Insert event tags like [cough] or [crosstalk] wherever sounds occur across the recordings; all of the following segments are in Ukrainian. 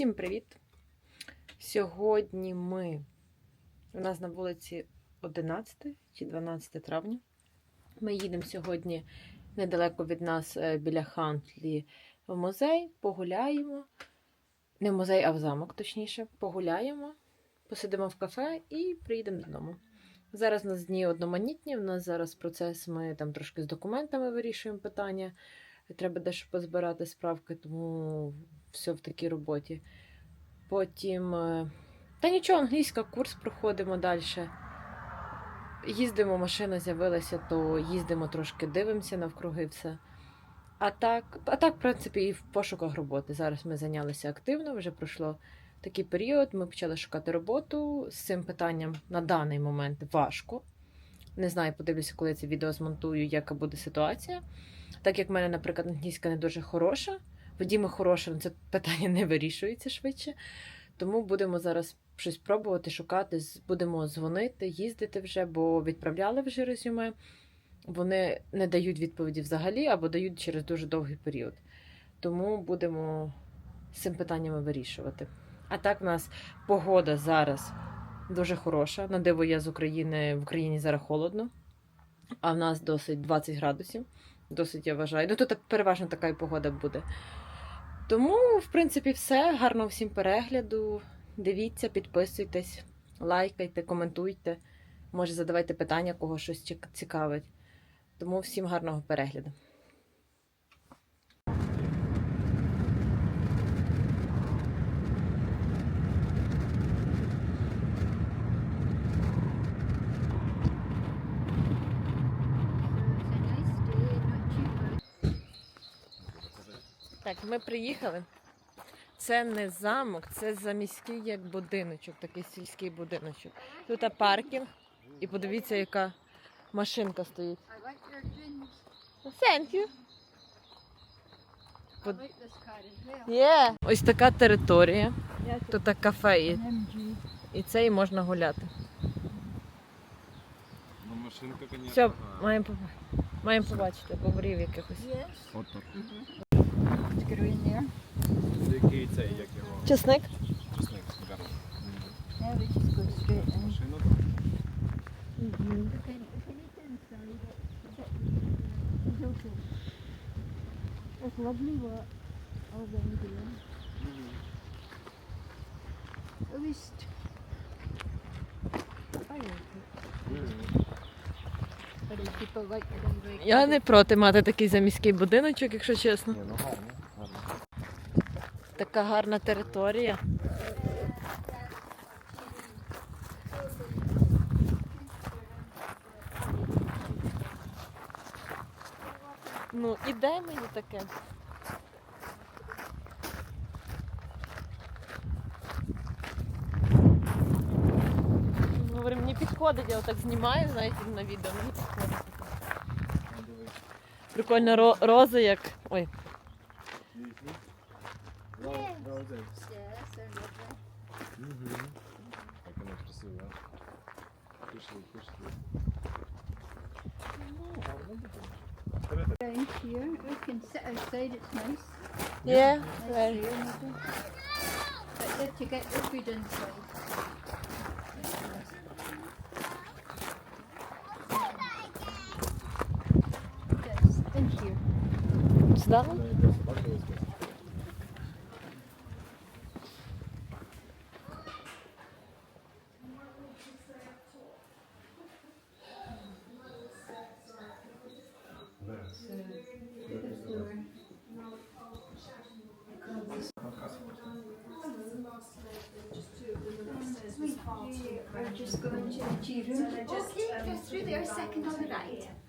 Усім привіт! Сьогодні ми у нас на вулиці 11 чи 12 травня. Ми їдемо сьогодні недалеко від нас е, біля Хантлі в музей, погуляємо. Не в музей, а в замок, точніше, погуляємо, посидимо в кафе і приїдемо додому. Зараз у нас дні одноманітні, у нас зараз процес, ми там трошки з документами вирішуємо питання. Треба дещо позбирати справки, тому все в такій роботі. Потім. е, Та нічого, англійська курс проходимо далі. Їздимо, машина з'явилася, то їздимо трошки, дивимося навкруги все. А так, а так, в принципі, і в пошуках роботи. Зараз ми зайнялися активно, вже пройшло такий період. Ми почали шукати роботу. З цим питанням на даний момент важко. Не знаю, подивлюся, коли це відео змонтую, яка буде ситуація. Так як в мене, наприклад, англійська не дуже хороша, в Діми хороша, це питання не вирішується швидше. Тому будемо зараз щось пробувати, шукати, будемо дзвонити, їздити вже, бо відправляли вже резюме. Вони не дають відповіді взагалі або дають через дуже довгий період. Тому будемо з цим питаннями вирішувати. А так в нас погода зараз дуже хороша. На диво я з України в Україні зараз холодно, а в нас досить 20 градусів. Досить я вважаю. Ну, тут переважно така і погода буде. Тому, в принципі, все. Гарного всім перегляду. Дивіться, підписуйтесь, лайкайте, коментуйте. Може, задавайте питання, кого щось цікавить. Тому всім гарного перегляду. Так, ми приїхали. Це не замок, це заміський як будиночок, такий сільський будиночок. Тут паркінг, і подивіться, яка машинка стоїть. Thank you. Well. Yeah. Ось така територія. Тут так кафе є. І це і можна гуляти. Ну, машинка, конечно. Все, маємо побачити. Маємо побачити бобрів якихось. Yes. There. Який цей, як його Чесник? чесник гарно. Straight in. Машину. People like it, I'm like Я не проти мати такий заміський будиночок, якщо чесно. Ні, ну гарно, гарно. Така гарна територія. Ну, і де мені таке? Говорю, мені підходить, я отак знімаю, знаєте, на відео, мені підходить. Прикольно ро- рози як. Ой. Ні. Рози. Yes, they're lovely. Угу. Як вона красива. Пішли, пішли. Ну, гарно буде. Down here, we can sit outside, it's nice. є. Nice Very. here, maybe. But you have to get your food inside. Yes, in here. Сюди? Вона якраз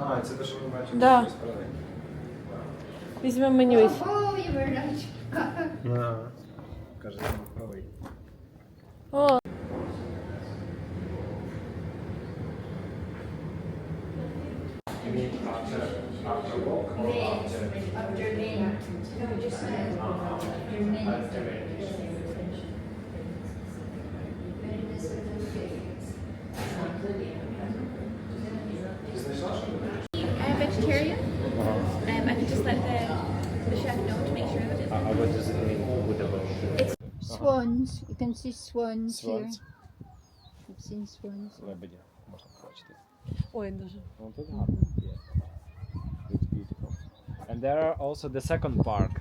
А, це те, що ви бачите Да. з сторони. Візьмемо меню. You were right. Ага. каже, що правий. О, You mean after, after walk or after? After what does it mean with the boat? Swans. You can see swans, Swans. here. I've seen swans. Лебеді, можна побачити. ой, дуже. Ну тут гарно. є. It's beautiful. And there are also the second park.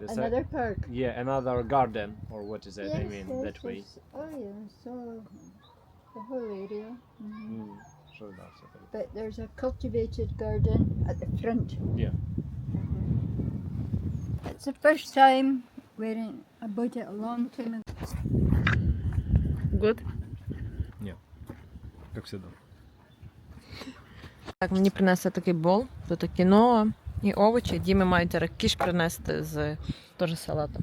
The sec- Another park. yeah, another garden, or what is it? I Yes, mean, yes, that way. yes. Oh yeah, so the whole area. Mhm. Mm, що да, все так. But there's a cultivated garden at the front. Yeah. It's the first time wearing. I bought it a long time ago. Good. Як завжди. Так, мені принесли такий бол, тут кіноа і овочі. Діми мають зараз кіш принести з теж салатом.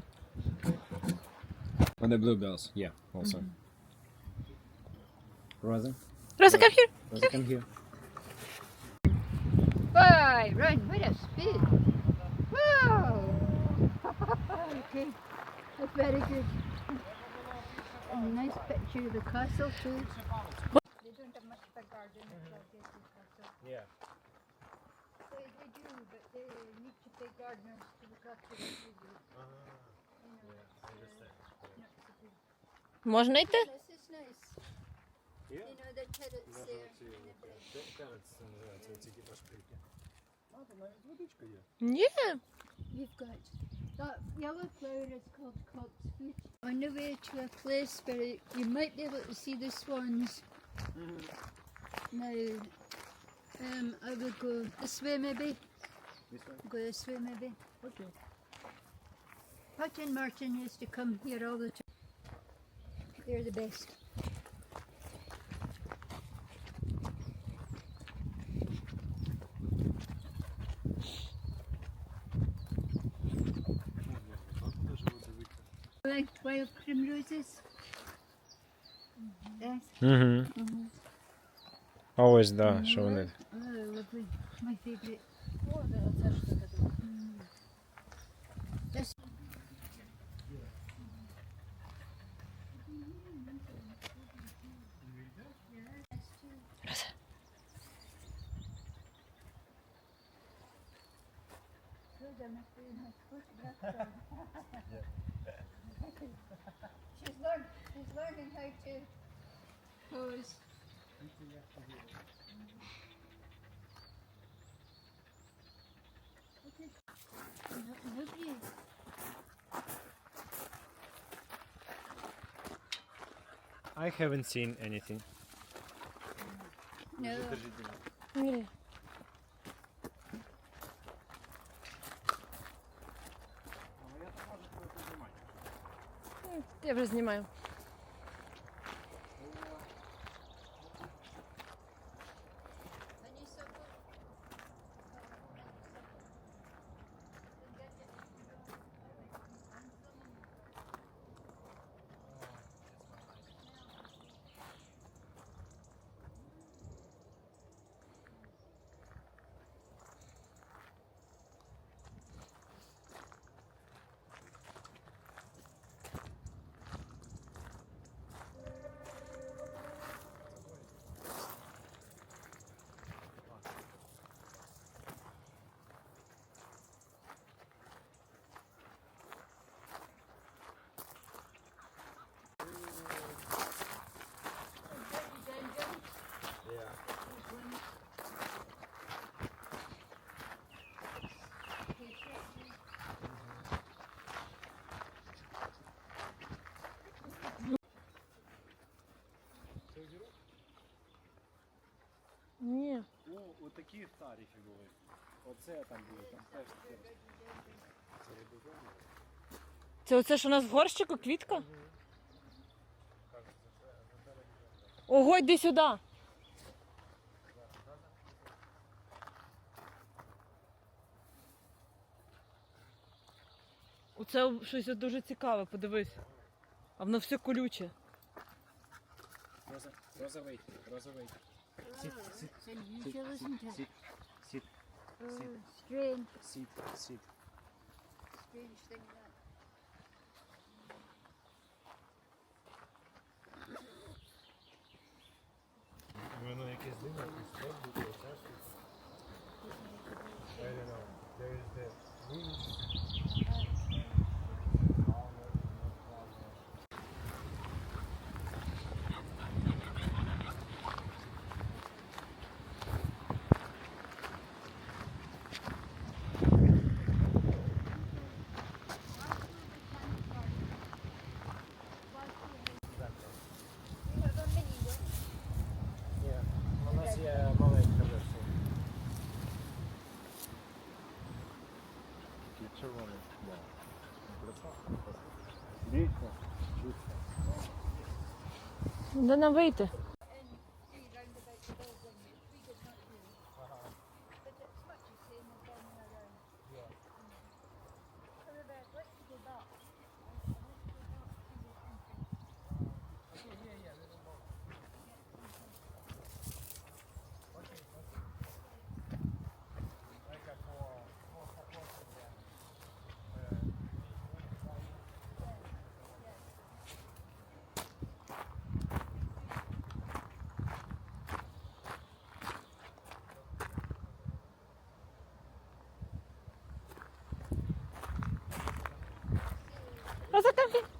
And the bluebells, yeah, also. Rosa? Rosa, come here. Rosa, come here. Bye, run, with a speed. Wow! Okay, that's very good. A nice picture of the castle too. They don't have much of a garden like this in castle. Yeah. They, they do, but they need to pay gardeners to look after. You know, uh, not do. Можна йти? This is nice. You know, the terrace there. in the place. Ні. You've got that yellow flower is called cocksfoot. On the way to a place where you might be able to see the swans. Now, um, I would go this way maybe. This way? Go this way maybe. Okay. Pat and Martin used to come here all the time. They're the best. мою, твою Кремлю здесь. Да? Угу. Угу. А ось, да, що вони. Yeah. [laughs] She's learned. She's learning how to pose. Lovely. I haven't seen anything. No. Ні. Я вже знімаю. Ні. О, отакі старі були. Оце там були, там теж таке. Це оце що у нас в горщику квітка? Ого, йди сюди. Оце щось дуже цікаве, подивись. А воно все колюче. Роза, wait. Sit, sit, It's unusual, isn't it? sit, sit, Oh, strange, sit, sit. strange thing that. Воно якесь дивне, якийсь строк буде, це щось. I don't know. There is the wind. Де нам вийти? Vas-y.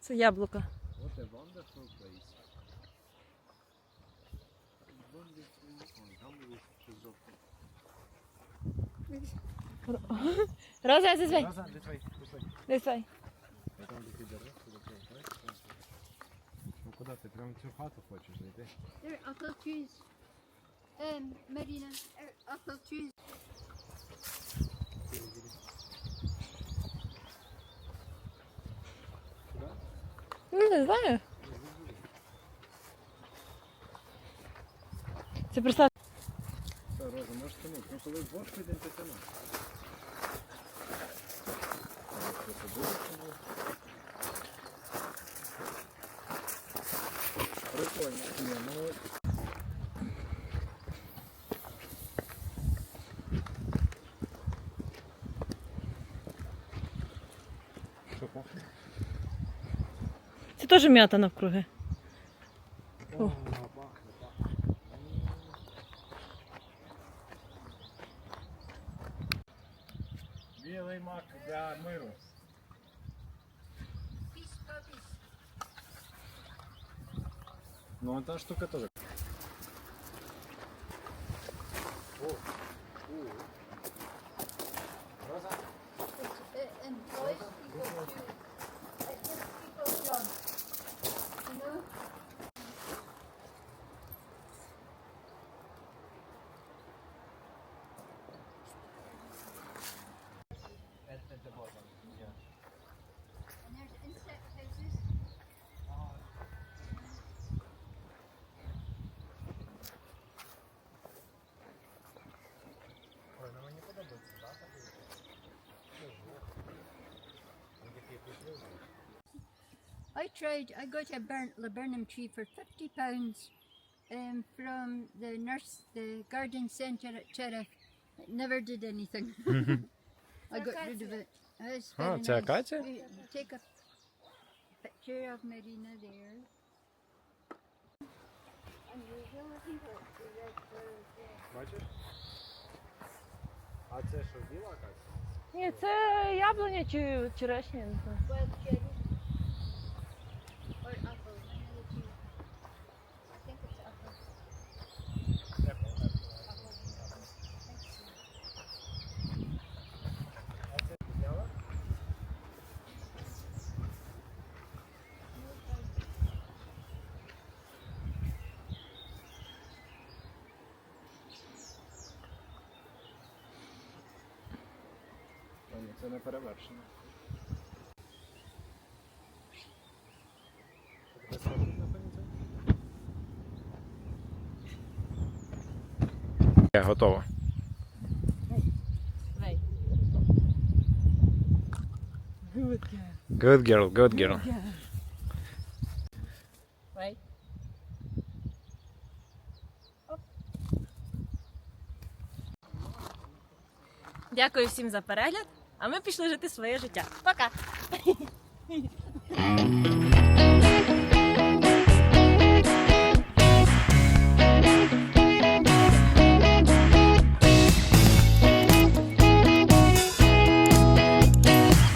Це яблука. What a wonderful place. Роза. Роза, this way, this way. Там дерева, туди знаєш? Ну куди ти? Прямо цю хату хочеш зайти? They're apple trees. Um, Marina, apple trees. Не знаю. Це просто Все, Роза, можеш тянути. Ну коли в бочку йдемо, ти тяну. Прикольно. Ні, ну Що пахне? Це теж м'ята навкруги. О. Білий мак для миру. Ну, а та штука тоже. I tried, I got a burnt laburnum tree for fifty pounds um, from the nurse, the garden centre at Cherriff. It never did anything. [laughs] I got rid of it. It's Ah, very it's nice. acacia? You- you Take a picture of Medina there. Unusual looking bird. The red bird there. Бачиш? А це що, біла акація? Ні, це яблуня чи черешня, не знаю. Wild cherry. Це не перевершено. Готово. Вей. Good girl, good girl. Дякую всім за перегляд, а ми пішли жити своє життя. Пока! [laughs]